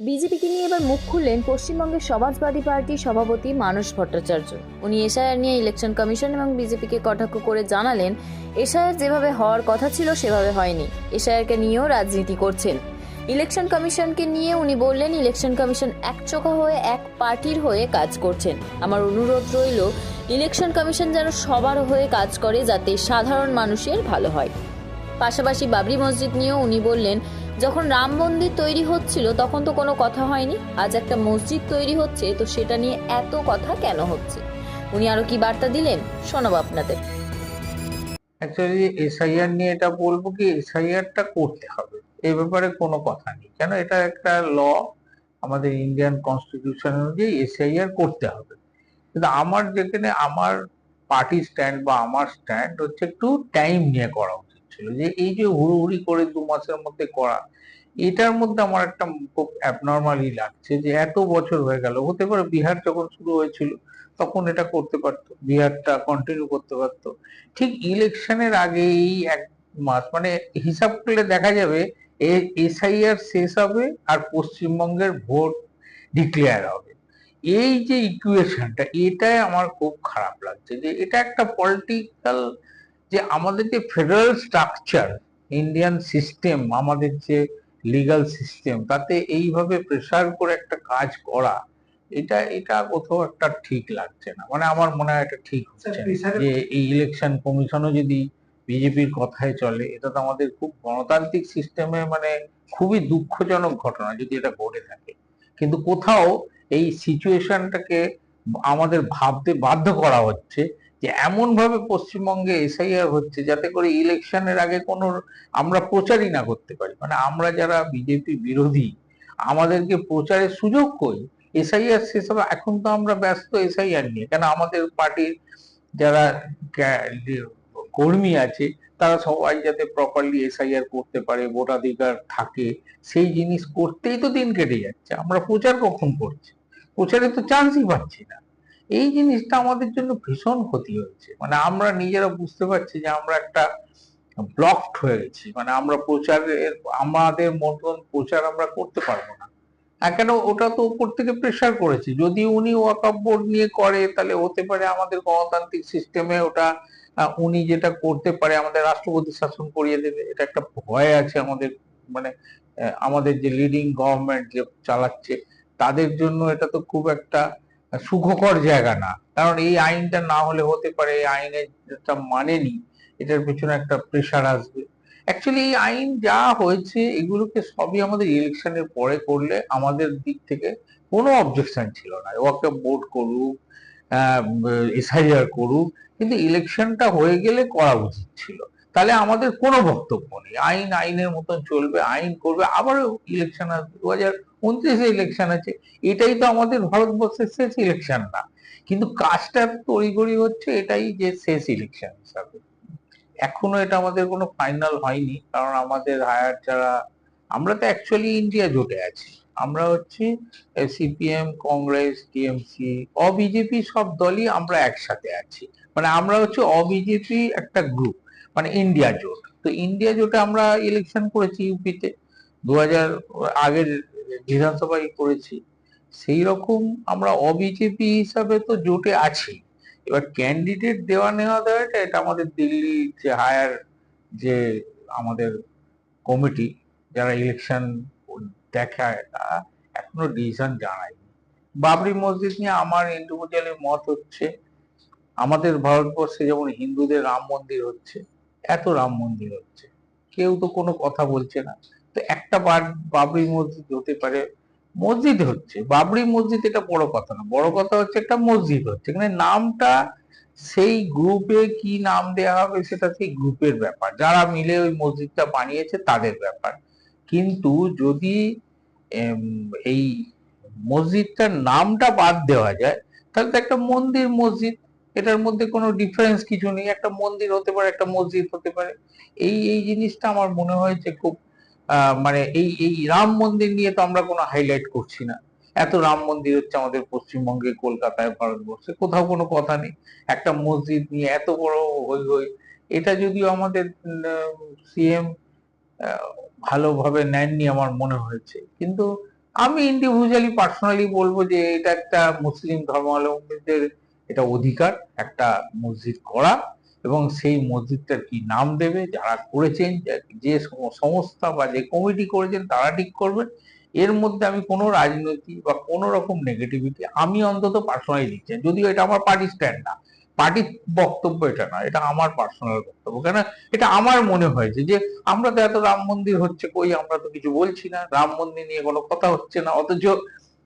বিজেপিকে নিয়ে এবার মুখ খুললেন পশ্চিমবঙ্গের সমাজবাদী পার্টির সভাপতি মানস ভট্টাচার্য। উনি এসআইআর নিয়ে ইলেকশন কমিশন এবং বিজেপিকে কটাক্ষ করে জানালেন, এসআইআর যেভাবে হওয়ার কথা ছিল সেভাবে হয়নি। এসআইআরকে নিয়েও রাজনীতি করছেন। ইলেকশন কমিশনকে নিয়ে উনি বললেন ইলেকশন কমিশন এক একচোখা হয়ে এক পার্টির হয়ে কাজ করছেন। আমার অনুরোধ রইল ইলেকশন কমিশন যেন সবার হয়ে কাজ করে যাতে সাধারণ মানুষের ভালো হয়। পাশাপাশি বাবরি মসজিদ নিয়েও উনি বললেন যখন রাম মন্দির তৈরি হচ্ছিল, তখন তো কোনো কথা হয়নি। আজ একটা মসজিদ তৈরি হচ্ছে, তো সেটা নিয়ে এত কথা কেন হচ্ছে? উনি আরও কি বার্তা দিলেন? শোনাবো আপনাদের। অ্যাকচুয়ালি এসআইআর নিয়ে এটা বলব কি এসআইআরটা করতে হবে। এই ব্যাপারে কোনো কথা নেই। কেন? এটা একটা ল আমাদের ইন্ডিয়ান কনস্টিটিউশন অনুযায়ী এসআইআর করতে হবে। কিন্তু আমার যেখানে, আমার পার্টি স্ট্যান্ড বা আমার স্ট্যান্ড হচ্ছে একটু টাইম নিয়ে করা ছিল যে এই যে হুড়োহুড়ি করে দু মাসের মধ্যে করা, এটার মধ্যে আমার একটা খুব অ্যাবনর্মালি লাগছে যে এত বছর হয়ে গেল। হতে পারে বিহার যখন শুরু হয়েছিল, তখন এটা করতে পারতো, বিহারটা কন্টিনিউ করতে পারতো। ঠিক ইলেকশনের আগেই এক মাস মানে হিসাব করলে দেখা যাবে এসআইআর শেষ হবে আর পশ্চিমবঙ্গের ভোট ডিক্লেয়ার হবে। এই যে ইকুয়েশনটা এটাই আমার খুব খারাপ লাগছে যে এটা একটা পলিটিক্যাল যে আমাদের যে ফেডারেল স্ট্রাকচার ইন্ডিয়ান সিস্টেম আমাদের যে লিগাল সিস্টেম তাতে এইভাবে প্রেসার করে একটা কাজ করা এটা এটা কোথাও একটা ঠিক লাগছে না। মানে আমার মনে হয় এটা ঠিক হচ্ছে যে এই ইলেকশন কমিশনও যদি বিজেপির কথায় চলে এটা তো আমাদের খুব গণতান্ত্রিক সিস্টেমে মানে খুবই দুঃখজনক ঘটনা যদি এটা ঘটে থাকে। কিন্তু কোথাও এই সিচুয়েশনটাকে আমাদের ভাবতে বাধ্য করা হচ্ছে যে এমন ভাবে পশ্চিমবঙ্গে এসআইআর হচ্ছে যাতে করে ইলেকশনের আগে কোনো, আমরা প্রচারই না করতে পারি। মানে আমরা যারা বিজেপি বিরোধী, আমাদেরকে প্রচারের সুযোগ কই? এসআইআর হবে এখন তো আমরা ব্যস্ত এসআইআর নিয়ে। কেন আমাদের পার্টির যারা কর্মী আছে, তারা সবাই যাতে প্রপারলি এসআইআর করতে পারে, ভোটাধিকার থাকে, সেই জিনিস করতেই তো দিন কেটে যাচ্ছে। আমরা প্রচার কখন করছি? প্রচারে তো চান্সই পাচ্ছি না। এই জিনিসটা আমাদের জন্য ভীষণ ক্ষতি হয়েছে। মানে আমরা নিজেরা বুঝতে পারছি যে আমরা একটা ব্লকড হয়ে গেছি। মানে আমরা প্রচারের, আমাদের মতন প্রচার আমরা করতে পারব না। কেন? ওটা তো উপর থেকে প্রেশার করেছে। যদি উনি ওয়াকআপ বোর্ড নিয়ে করে, তাহলে হতে পারে আমাদের গণতান্ত্রিক সিস্টেমে ওটা উনি যেটা করতে পারে, আমাদের রাষ্ট্রপতি শাসন করিয়ে দেবে। এটা একটা ভয় আছে আমাদের মানে আমাদের যে লিডিং গভর্নমেন্ট যে চালাচ্ছে, তাদের জন্য এটা তো খুব একটা সুখকর জায়গা না। কারণ এই আইনটা না হলে হতে পারে, এই আইনের যেটা মানেনি, এটার পিছনে একটা প্রেশার আসবে। অ্যাকচুয়ালি এই আইন যা হয়েছে, এগুলোকে সবই আমাদের ইলেকশনের পরে করলে আমাদের দিক থেকে কোনো অবজেকশন ছিল না। ওকে ভোট করুক এসআইআর করুক, কিন্তু ইলেকশনটা হয়ে গেলে করা উচিত ছিল। তাহলে আমাদের কোনো বক্তব্য নেই। আইন আইনের মতন চলবে, আইন করবে, আবারও ইলেকশন আসবে। দু হাজার উনত্রিশে ইলেকশন আছে। এটাই তো আমাদের ভারতবর্ষের শেষ ইলেকশন না। কিন্তু কাজটা তড়িঘড়ি হচ্ছে এটাই যে শেষ ইলেকশন হিসাবে এখনও এটা আমাদের কোনো ফাইনাল হয়নি, কারণ আমাদের হায়ার যারা, আমরা তো অ্যাকচুয়ালি ইন্ডিয়া জোটে আছি। আমরা হচ্ছে সিপিএম কংগ্রেস টিএমসি অবিজেপি সব দলই আমরা একসাথে আছি। মানে আমরা হচ্ছে অবিজেপি একটা গ্রুপ মানে ইন্ডিয়া জোট। তো ইন্ডিয়া জোটে আমরা ইলেকশন করেছি ইউপিতে দু হাজার, আগের বিধানসভায় করেছি সেই রকম আমরা অবিজেপি হিসাবে তো জোটে আছি। এবার ক্যান্ডিডেট দেওয়া নেওয়া দেওয়াটা এটা আমাদের দিল্লি যে হায়ার যে আমাদের কমিটি যারা ইলেকশন দেখায় তারা এখনও ডিসিশন জানায়নি। বাবরি মসজিদ নিয়ে আমার ইন্ডিভিজুয়ালি মত হচ্ছে, আমাদের ভারতবর্ষে যেমন হিন্দুদের রাম মন্দির হচ্ছে, এত রাম মন্দির হচ্ছে। কেউ তো কোনো কথা বলছে না। তো একটা বার- বাবরি মসজিদ হতে পারে, মসজিদ হচ্ছে, বাবরি মসজিদ এটা বড় কথা না, বড় কথা হচ্ছে একটা মসজিদ হচ্ছে, এখানে নামটা সেই গ্রুপে কি নাম দেওয়া হবে সেটা সেই গ্রুপের ব্যাপার, যারা মিলে ওই মসজিদটা বানিয়েছে তাদের ব্যাপার, কিন্তু যদি এই মসজিদটার নামটা বাদ দেওয়া যায়, তাহলে তো একটা মন্দির মসজিদ, এটার মধ্যে কোনো ডিফারেন্স কিছু নেই, একটা মন্দির হতে পারে, একটা মসজিদ হতে পারে, এই এই জিনিসটা আমার মনে হয়েছে খুব মানে এই এই রাম মন্দির নিয়ে তো আমরা কোনো হাইলাইট করছি না। এত রাম মন্দির হচ্ছে আমাদের পশ্চিমবঙ্গে, কলকাতায়, ভারতবর্ষে, কোথাও কোনো কথা নেই। একটা মসজিদ নিয়ে এত বড় হই হই এটা যদিও আমাদের সিএম ভালোভাবে নেননি আমার মনে হয়েছে। কিন্তু আমি ইন্ডিভিজুয়ালি পার্সোনালি বলব যে এটা একটা মুসলিম ধর্মাবলম্বীদের, এটা অধিকার, একটা মসজিদ করা। এবং সেই মসজিদটার কি নাম দেবে, যারা করেছেন, যে- সংস্থা বা যে কমিটি করেছেন, তারা ঠিক করবেন। এর মধ্যে আমি কোনো রাজনীতি বা কোনো রকম নেগেটিভিটি আমি অন্তত পার্সোনালি দিচ্ছি যদিও এটা আমার পার্টি স্ট্যান্ড না। পার্টির বক্তব্য এটা না, এটা আমার পার্সোনাল বক্তব্য। কেন এটা আমার মনে হয়েছে যে আমরা তো এত রাম মন্দির হচ্ছে কই, আমরা তো কিছু বলছি না। রাম মন্দির নিয়ে কোনো কথা হচ্ছে না। অথচ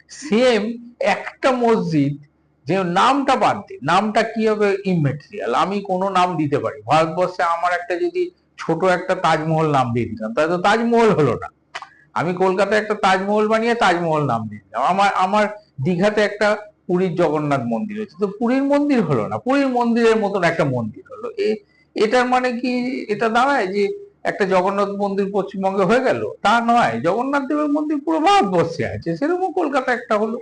সেম একটা মসজিদ যে নামটা বাদ দে, নামটা কি হবে ইমেটেরিয়াল আমি কোনো নাম দিতে পারি। ভারতবর্ষে আমার একটা যদি ছোট একটা তাজমহল নাম দিয়ে দিলাম তাহলে তো তাজমহল হলো না। আমি কলকাতায় একটা তাজমহল বানিয়ে তাজমহল নাম দিয়ে দিলাম আমার আমার দীঘাতে একটা পুরীর জগন্নাথ মন্দির হচ্ছে তো পুরীর মন্দির হলো না। পুরীর মন্দিরের মতন একটা মন্দির হলো। এটার মানে কি? এটা দাঁড়ায় যে একটা জগন্নাথ মন্দির পশ্চিমবঙ্গে হয়ে গেল। তা নয়। জগন্নাথ দেবের মন্দির পুরো ভারতবর্ষে আছে। সেরকম কলকাতা একটা হলো।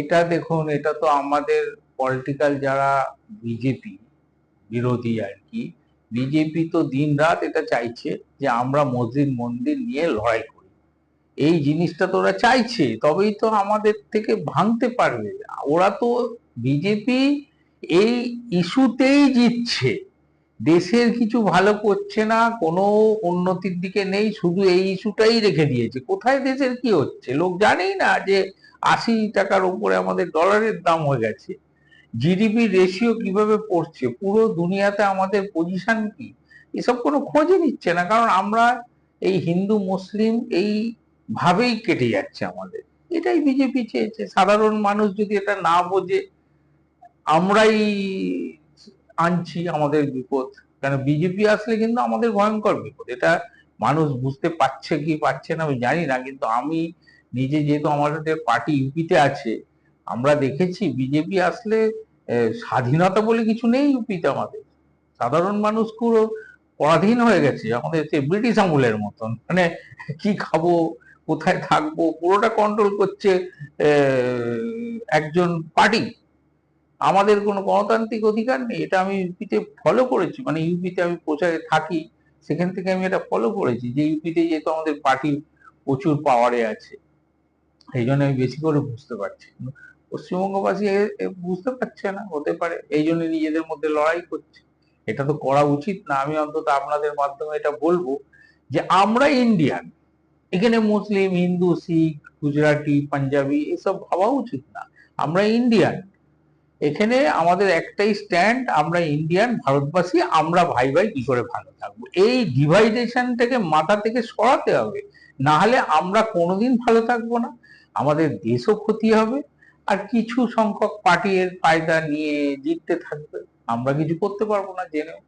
এটা দেখুন, এটা তো আমাদের পলিটিক্যাল যারা বিজেপি বিরোধী আর কি বিজেপি তো দিন রাত এটা চাইছে যে আমরা মসজিদ, মন্দির নিয়ে লড়াই করি। এই জিনিসটা তো ওরা চাইছে, তবেই তো আমাদের থেকে ভাঙতে পারবে। ওরা তো বিজেপি এই ইস্যুতেই জিতছে। দেশের কিছু ভালো করছে না, কোনো উন্নতির দিকে নেই, শুধু এই ইস্যুটাই রেখে দিয়েছে। কোথায় দেশের কি হচ্ছে? লোক জানেই না যে আশি টাকার উপরে আমাদের ডলারের দাম হয়ে গেছে। জিডিপি রেশিও কীভাবে পড়ছে? পুরো দুনিয়াতে আমাদের পজিশন কি? এসব কোনো খোঁজই নিচ্ছে না, কারণ আমরা এই হিন্দু, মুসলিম এই ভাবেই কেটে যাচ্ছে আমাদের। এটাই বিজেপি চেয়েছে। সাধারণ মানুষ যদি এটা না বোঝে, আমরাই আনছি আমাদের বিপদ। কেন বিজেপি আসলে কিন্তু আমাদের ভয়ঙ্কর বিপদ। এটা মানুষ বুঝতে পারছে কি পারছে না আমি জানি না, কিন্তু আমি নিজে যেহেতু আমাদের পার্টি ইউপিতে আছে, আমরা দেখেছি বিজেপি আসলে স্বাধীনতা বলে কিছু নেই ইউপিতে আমাদের। সাধারণ মানুষ পুরো পরাধীন হয়ে গেছে, আমাদের সে ব্রিটিশ আমলের মতন। মানে কি খাব, কোথায় থাকব, পুরোটা কন্ট্রোল করছে একজন পার্টি। আমাদের কোনো গণতান্ত্রিক অধিকার নেই, এটা আমি ইউপিতে ফলো করেছি মানে ইউপিতে আমি প্রচারে থাকি, সেখান থেকে আমি এটা ফলো করেছি, যে ইউপিতে যেহেতু আমাদের পার্টি প্রচুর পাওয়ারে আছে এই জন্য আমি বেশি করে বুঝতে পারছি। পশ্চিমবঙ্গবাসী বুঝতে পারছে না, হতে পারে, এই জন্য নিজেদের মধ্যে লড়াই করছে, এটা তো করা উচিত না, আমি অন্তত আপনাদের মাধ্যমে এটা বলব, যে আমরা ইন্ডিয়ান এখানে মুসলিম হিন্দু শিখ গুজরাটি পাঞ্জাবি এসব ভাবা উচিত না, আমরা ইন্ডিয়ান এখানে আমাদের একটাই স্ট্যান্ড আমরা ইন্ডিয়ান ভারতবাসী, আমরা ভাই ভাই কি করে ভালো থাকব? এই ডিভাইডেশন থেকে মাথা থেকে সরাতে হবে, না হলে আমরা কোনোদিন ভালো থাকব না। আমাদের দেশও ক্ষতি হবে, আর কিছু সংখ্যক পার্টি এর ফায়দা নিয়ে জিততে থাকবে। আমরা কিছু করতে পারব না, জেনেও।